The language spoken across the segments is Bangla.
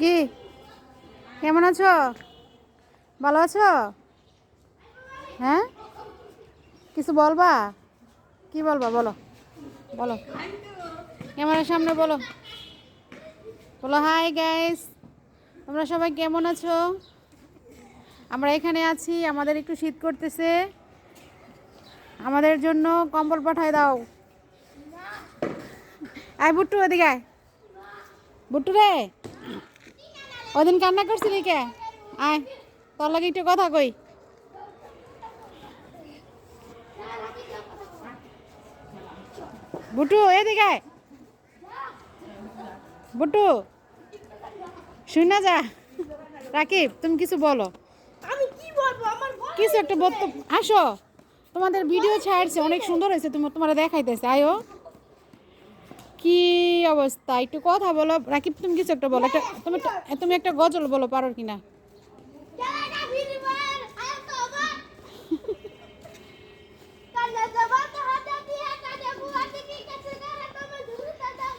কি? কেমন আছো? ভালো আছো? হ্যাঁ? কিছু বলবা? কি বলবা? বলো। বলো। ক্যামেরার সামনে বলো। বলো হাই গাইস তোমরা সবাই কেমন আছো? আমরা এখানে আছি। আমাদের একটু শীত করতেছে। আমাদের জন্য কম্বল পাঠায় দাও। আয়, বুট্টু, ওদিকে বুট্টু রে। ওদিন কান্না করছিলি কে আয় তোর লাগে একটু কথা কই। বুটু এদিকে। বুটু শুন যা। রাকিব তুমি কিছু বলো। আমি কি বলব? আমার কিছু একটা বক্তব্য আসো। তোমাদের ভিডিও ছাড়ছে অনেক সুন্দর হয়েছে তোমার তোমার দেখাইতেছে। আয়ো। অবস্থা, একটু কথা বলো, রাকিব, তুমি কিছু একটা বলো, একটা, তুমি একটা তুমি একটা গজল বলো, পারো কিনা? খেলাটা ভিডিওর আয়ত হবে কান্না যাবা তো হাতে দিয়ে কাজে বুয়াতে কি কাছে না? তুমি ধুরতে দাও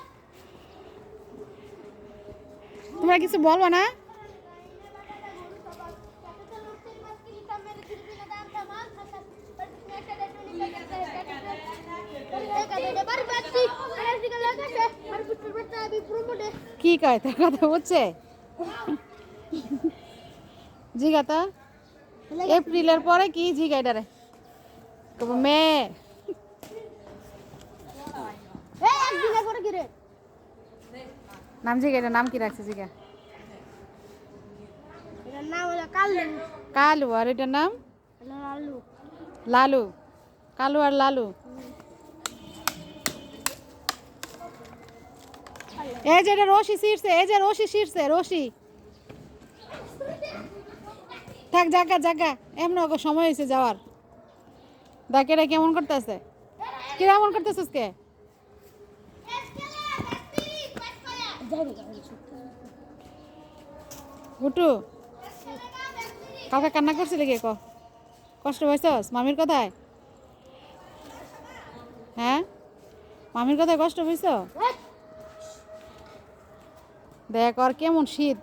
তোমরা কিছু বলব না কি কয়? তার কথা বুঝছে জিগাতা? এপ্রিলের পরে কি জিগা এটারে কব মে। নাম জিগা এটা নাম কি রাখছে জিগা? কালু। আর এটার নাম? লালু। কালু আর লালু। এই যে এটা রশি ছিঁড়ছে, এই যে রশি ছিঁড়ছে, রশি। থাক, জাগা জাগা। এমন ওকে সময় হয়েছে যাওয়ার। দেখ, এটা কেমন করতেছে? কীরকম করতেছিস কে? গুটু কাউকে কান্না করছিলে কে ক। কষ্ট পাইছস? মামির কথায়? হ্যাঁ? মামির কথায় কষ্ট পাইছ? দেখ, আর কেমন শীত?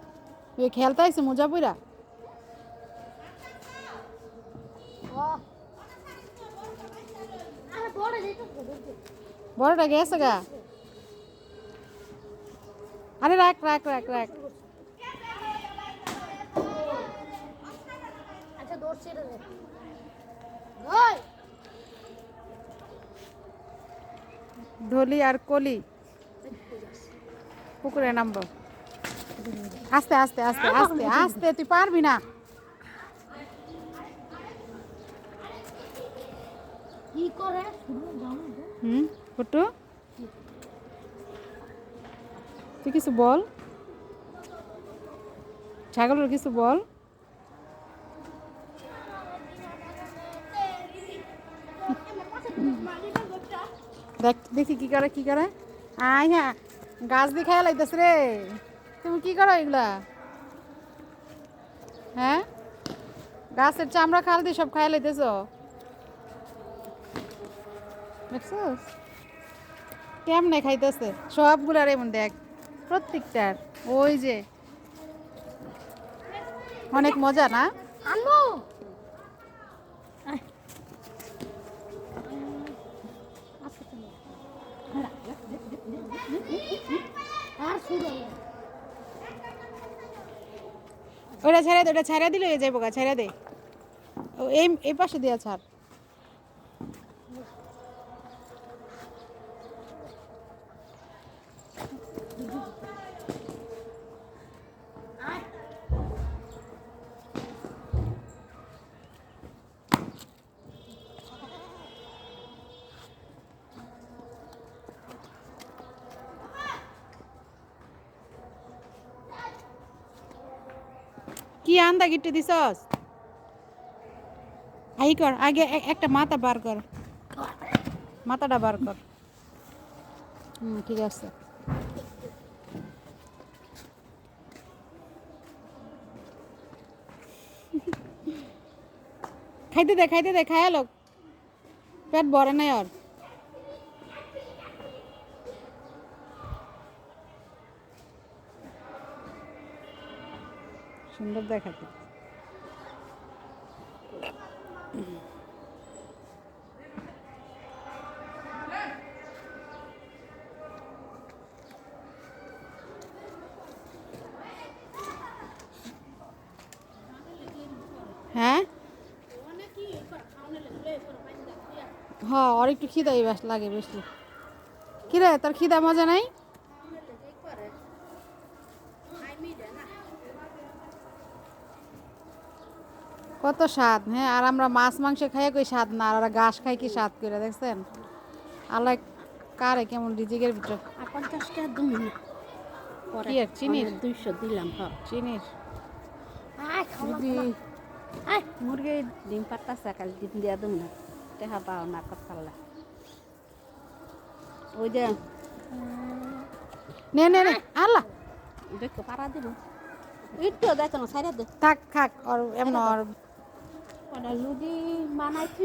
তুই খেলতে আইসি, মোজা পুরা বড়টা গেছে গা। আরে রাখ রাখ রাখ রাখ। ধলি আর কলি। পুকুরে নামবো। আস্তে আস্তে আস্তে আস্তে আস্তে তুই পারবি না। কি করে? হুম ফুটু তুই কিছু বল। ছাগলের কিছু বল। দেখ দেখি কি করে কি করে। আয় হ্যাঁ গাছ দিয়ে লাইতেছ রে। তুমি কি করো এগুলা? হ্যাঁ? গাছের চামড়া খাল দিয়ে সব খাই লাইতেছ? কেমনে খাইতেছে? সবগুলার এমন দেখ, প্রত্যেকটার। ওই যে। অনেক মজা না? আনব ওটা ছেড়ে দে, ওটা ছেড়ে দিলে হয়ে যাব গা, ছেড়ে দে। ও, এই এই পাশে দেওয়া ছাড়। কি আন্দা গিট্টু দিছস? আই কর, আগে একটা মাথা বার কর। মাথাটা বার কর। হুম, ঠিক আছে। খাইতে দে খাইতে দে, খায়া লোক। পেট ভরে নাই আর সুন্দর দেখাতে। হ্যাঁ? হ্যাঁ আর একটু খিদাই বাস লাগে, বেশি। কিরে, তোর খিদা মজা নাই? কত স্বাদ হ্যাঁ? আর আমরা মাছ মাংস খাইয়ে কই স্বাদ না আর ওরা ঘাস খাই কি স্বাদ করে দেখছেন? আল্লাহ কারে কেমন রিজিকের ভিতরে। পঞ্চাশ টাকা দুই কি আর চিনির? দুইশো দিলাম চিনির। যদি মুরগি। ডিম পাতাছে কাল ডিম দিয়া দুম না। টেহা পাও না কথা ওই যে নে নে নে আল্লাহ। দেখো পাড়া দিব। একটু দেখো সাইডে দে। থাক থাক আর এমন আর ওটা লুডি বানাইছি